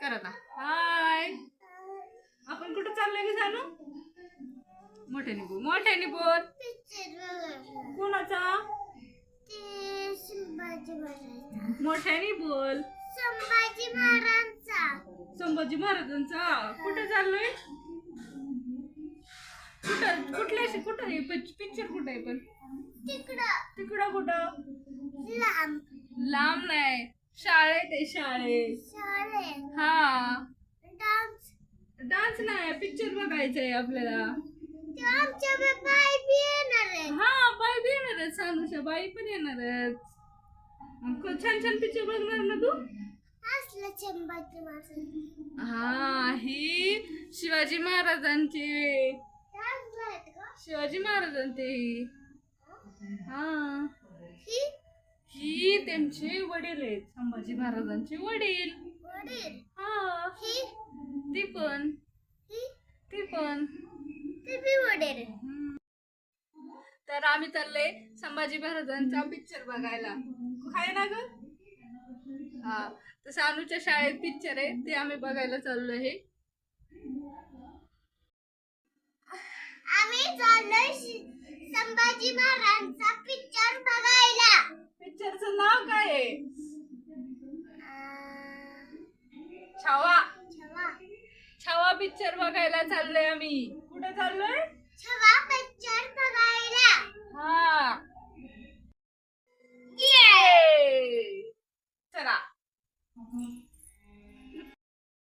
कर आता हाय. आपण कुठं चाललोय की जानू? मोठ्याने बोल मोठ्याने बोल. कोणाचा? मोठ्याने बोल. संभाजी महाराजांचा. संभाजी महाराजांचा कुठे चाललोय? कुठं कुठल्या कुठं आहे? पिक्चर कुठं आहे पण? तिकडं तिकडं कुठं? लांब. लांब नाही. शाळेत आहे शाळेत. हा. डान्स डान्स नाही पिक्चर बघायचा आहे आपल्याला आमच्या बाई बी येणार आहे. हा बाई बी येणार आहेत सानूच्या बाई पण येणार आहेत. खूप छान छान पिक्चर बघणार ना तू? असलं हा ही शिवाजी महाराजांची. डान्स आहेत का? शिवाजी महाराजांचे ही. हा. ही? ही त्यांचे वडील आहेत संभाजी महाराजांचे वडील हा ही ती पण ही ती पण. तर आम्ही चाललोय संभाजी महाराजांचा पिक्चर बघायला. आहे ना ग? हा. तर सानूच्या शाळेत पिक्चर आहे ते आम्ही बघायला चाललो आहे आम्ही चाललोय संभाजी महाराजांचा पिक्चर बघायला. पिक्चरचं नाव काय आहे? छावा. पिक्चर बघायला चाललोय आम्ही. कुठे चाललोय? पिक्चर बघायला. हा. ये चला.